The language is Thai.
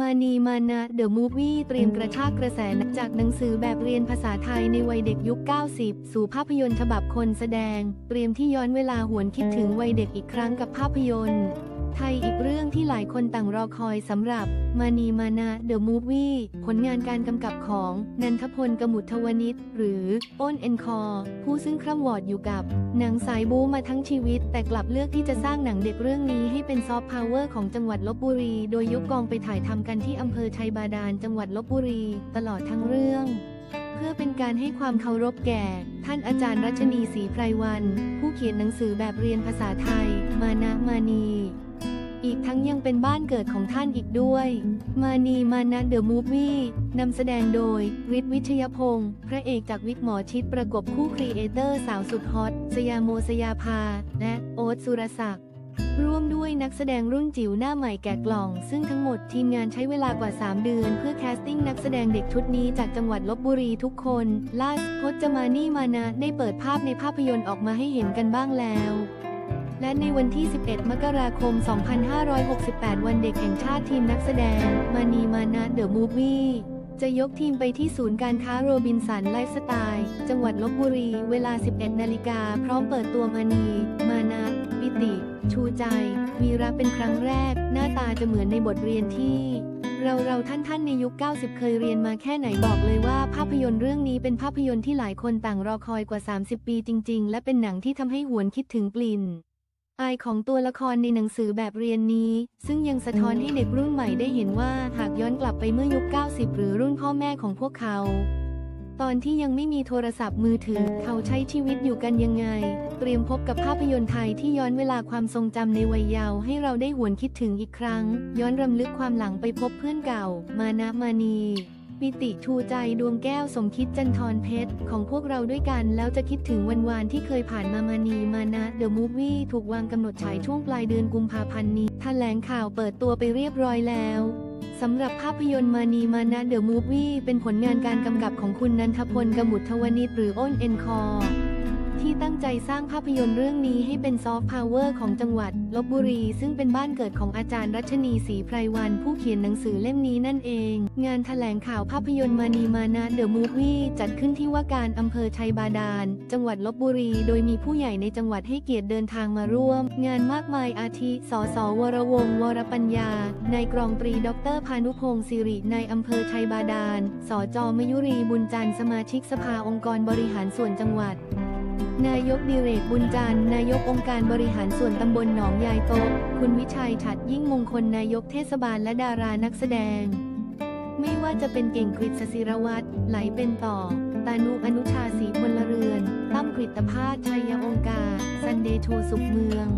มานีมานะเดอะมูฟวี่เตรียมกระชากกระแสจากหนังสือแบบเรียนภาษาไทยในวัยเด็กยุค 90 สู่ภาพยนตร์ฉบับคนแสดง เตรียมที่ย้อนเวลาหวนคิดถึงวัยเด็กอีกครั้งกับภาพยนตร์ ไทยอีกเรื่องที่หลายคนต่างรอคอยสำหรับมานีมานะเดอะมูฟวี่ผลงานการกำกับของ นันทพลกมุทวนิชหรืออ้นเอ็นคอร์ผู้ซึ่งคร่ำวอดอยู่กับ หนังสายบู๊มาทั้งชีวิต แต่กลับเลือกที่จะสร้างหนังเด็กเรื่องนี้ให้เป็นซอฟต์พาวเวอร์ของจังหวัดลบบุรี โดยยกกองไปถ่ายทำกันที่อำเภอชัยบาดาลจังหวัดลบบุรี ตลอดทั้งเรื่องเพื่อเป็นการให้ความเคารพแก่ ท่านอาจารย์รัชนีศรีไพรวัน ผู้เขียนหนังสือแบบเรียนภาษาไทย มานะมานี อีกทั้งยังเป็นบ้านเกิดของท่านอีกด้วย มานีมานะเดอะมูฟวี่นำแสดงโดยฤทธิ์วิชยพงศ์พระเอกจากวิกหมอชิดประกบคู่ครีเอเตอร์สาวสุดฮอต สยามโมสยาภา และโอ๊ตสุรศักดิ์ร่วมด้วยนักแสดงรุ่นจิ๋วหน้าใหม่แกะกล่อง ซึ่งทั้งหมดทีมงานใช้เวลากว่า 3 เดือน เพื่อแคสติ้งนักแสดงเด็กชุดนี้จากจังหวัดลบบุรีทุกคน ล่าสุดพจมานี่มานะได้เปิดภาพในภาพยนตร์ออกมาให้เห็นกันบ้างแล้ว และในวันที่ 11 มกราคม 2568 วันเด็กแห่งชาติทีมนักแสดง มานีมานะเดอะมูฟวี่จะยกทีมไปที่ศูนย์การค้าโรบินสันไลฟ์สไตล์ จังหวัดลบบุรี เวลา 11 นาฬิกา พร้อมเปิดตัวมานี มานะ ปิติ ชูใจ วีระเป็นครั้งแรก หน้าตาจะเหมือนในบทเรียนที่ เราเราท่านท่านในยุค 90 เคยเรียนมาแค่ไหนบอกเลยว่า ภาพยนตร์เรื่องนี้เป็นภาพยนตร์ที่หลายคนต่างรอคอยกว่า 30 ปีจริง ๆ และเป็นหนังที่ทำให้หวนคิดถึงกลิ่น อายของตัวละครในหนังสือแบบเรียนนี้ ซึ่งยังสะท้อนให้เด็กรุ่นใหม่ได้เห็นว่าหากย้อนกลับไปเมื่อยุค 90 หรือรุ่นพ่อแม่ของพวกเขา ตอนที่ยังไม่มีโทรศัพท์มือถือ เขาใช้ชีวิตอยู่กันยังไง เตรียมพบกับภาพยนตร์ไทยที่ย้อนเวลาความทรงจำในวัยเยาว์ให้เราได้หวนคิดถึงอีกครั้ง ย้อนรำลึกความหลังไปพบเพื่อนเก่า มานะมานี ปิติชูใจดวงแก้วสมคิดจันทรเพชร ของพวกเราด้วยกันแล้วจะคิดถึงวันวานที่เคยผ่านมามานีมานะเดอะมูฟวี่ถูกวางกำหนดฉายช่วงปลายเดือนกุมภาพันธ์นี้แถลงข่าวเปิดตัวไปเรียบร้อยแล้วสำหรับภาพยนตร์มานีมานะเดอะมูฟวี่เป็นผลงานการกำกับของคุณนันทพลกมุททวนิชหรืออ้นเอ็นคอร์ ที่ตั้งใจสร้างภาพยนตร์เรื่องนี้ให้เป็นซอฟต์พาวเวอร์ของจังหวัดลบบุรี ซึ่งเป็นบ้านเกิดของอาจารย์รัชนีศรีไพรวัน ผู้เขียนหนังสือเล่มนี้นั่นเอง งานแถลงข่าวภาพยนตร์มานีมานะเดอะมูฟวี่จัดขึ้นที่ว่าการอำเภอชัยบาดาล จังหวัดลบบุรี โดยมีผู้ใหญ่ในจังหวัดให้เกียรติเดินทางมาร่วม งานมากมายอาทิสสวรวงศ์วรปัญญานายกรองตรีดรพานุพงศ์สิรินายอำเภอชัยบาดาล สจมยุรีบุญจันทร์สมาชิกสภาองค์กรบริหารส่วนจังหวัด นายกดิเรกบุญจันทร์นายกองค์การบริหารส่วนตำบลหนองยายโต คุณวิชัยฉัดยิ่งมงคลนายกเทศบาลและดารานักแสดง ไม่ว่าจะเป็นเก่งกฤษศิรวัตรไหลเป็นต่อ ตานุอนุชาศรีพลเรือน ตั้มกฤตภาชัยองการ ซันเดย์โชสุขเมือง